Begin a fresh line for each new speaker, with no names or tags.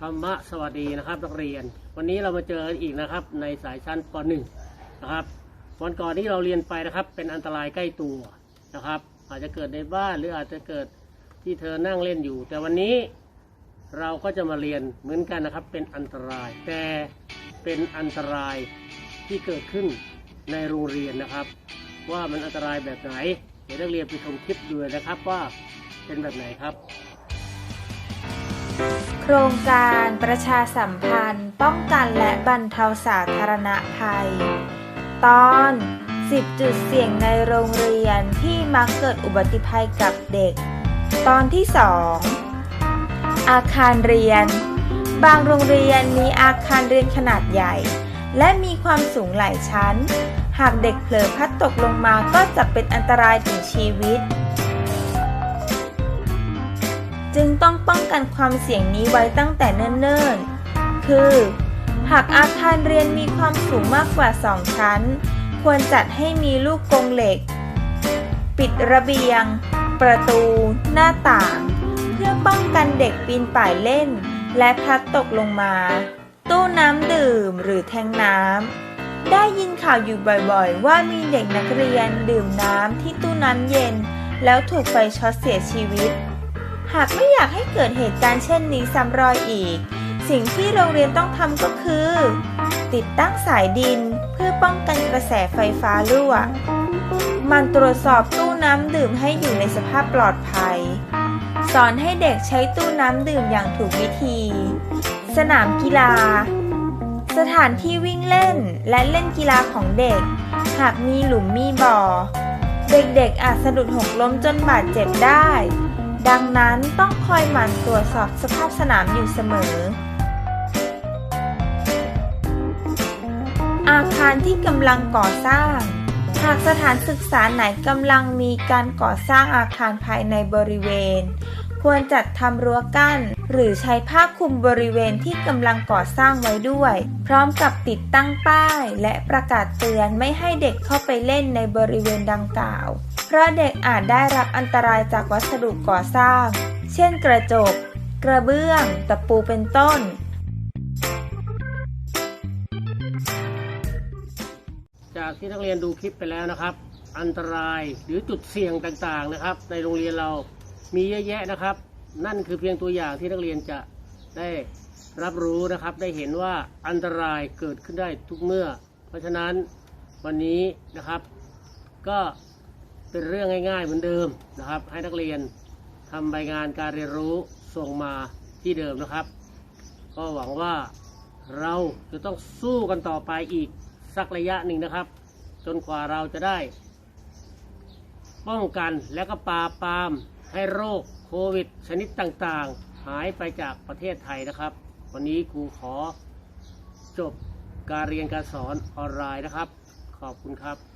ธรรมะสวัสดีนะครับนักเรียน วันนี้เรามาเจอกันอีกนะครับ ในสายชั้นป .1 นะครับ วันก่อนที่เราเรียนไปนะครับ เป็นอันตรายใกล้ตัวนะครับ อาจจะเกิดในบ้านหรืออาจจะเกิดที่เธอนั่งเล่นอยู่ แต่วันนี้เราก็จะมาเรียนเหมือนกันนะครับ เป็นอันตราย แต่เป็นอันตรายที่เกิดขึ้นในโรงเรียนนะครับ ว่ามันอันตรายแบบไหนเดี๋ยวนักเรียนไปชมคลิปดูเลยนะครับว่าเป็นแบบไหนครับ
โครงการประชาสัมพันธ์ ป้องกันและบรรเทาสาธารณภัย ตอน 10 จุดเสี่ยงในโรงเรียนที่มักเกิดอุบัติภัยกับเด็ก ตอนที่ 2 อาคารเรียน บางโรงเรียนมีอาคารเรียนขนาดใหญ่ และมีความสูงหลายชั้น หากเด็กเผลอพัดตกลงมาก็จะเป็นอันตรายถึงชีวิต จึงต้องป้องกันความเสี่ยงนี้ไว้ตั้งแต่เนิ่นๆ คือ หากอาคารเรียนมีความสูงมากกว่า 2 ชั้น ควรจัดให้มีลูกกรงเหล็ก ปิดระเบียง ประตู หน้าต่าง เพื่อป้องกันเด็กปีนป่ายเล่น และพลัดตกลงมา ตู้น้ำดื่มหรือแทงน้ำได้ยินข่าวอยู่บ่อยๆ ว่ามีเด็กนักเรียนดื่มน้ำที่ตู้น้ำเย็น แล้วถูกไฟช็อตเสียชีวิต หากไม่อยากให้เกิดเหตุการณ์เช่นนี้ซ้ำรอยอีก สิ่งที่โรงเรียนต้องทำก็คือ ติดตั้งสายดินเพื่อป้องกันกระแสไฟฟ้ารั่ว มันตรวจสอบตู้น้ำดื่มให้อยู่ในสภาพปลอดภัย สอนให้เด็กใช้ตู้น้ำดื่มอย่างถูกวิธี สนามกีฬา สถานที่วิ่งเล่นและเล่นกีฬาของเด็ก หากมีหลุมมีบ่อ เด็กๆอาจสะดุดหกล้มจนบาดเจ็บได้ ดังนั้นต้องคอยหมั่นตรวจสอบสภาพสนามอยู่เสมอ อาคารที่กำลังก่อสร้าง หากสถานศึกษาไหนกำลังมีการก่อสร้างอาคารภายในบริเวณ ควรจัดทำรั้วกั้น หรือใช้ผ้าคลุมบริเวณที่กำลังก่อสร้างไว้ด้วย พร้อมกับติดตั้งป้าย และประกาศเตือนไม่ให้เด็กเข้าไปเล่นในบริเวณดังกล่าว เพราะเด็กอาจได้รับอันตรายจากวัสดุก่อสร้าง เช่นกระจก กระเบื้อง ตะปูเป็นต้น
จากที่นักเรียนดูคลิปไปแล้วนะครับ อันตรายหรือจุดเสี่ยงต่างๆนะครับ ในโรงเรียนเรามีเยอะแยะนะครับ นั่นคือเพียงตัวอย่างที่นักเรียนจะได้รับรู้นะครับได้เห็นว่าอันตรายเกิดขึ้นได้ทุกเมื่อ เพราะฉะนั้นวันนี้นะครับ ก็ เป็นเรื่องง่าย ๆ เหมือนเดิมนะครับ ให้นักเรียนทำใบงานการเรียนรู้ส่งมาที่เดิมนะครับ ก็หวังว่าเราจะต้องสู้กันต่อไปอีกสักระยะหนึ่งนะครับ จนกว่าเราจะได้ ป้องกันและก็ปราบปรามให้โรคโควิด ชนิดต่างๆ หายไปจากประเทศไทยนะครับ วันนี้ครูขอจบการเรียนการสอนออนไลน์นะครับ ขอบคุณครับ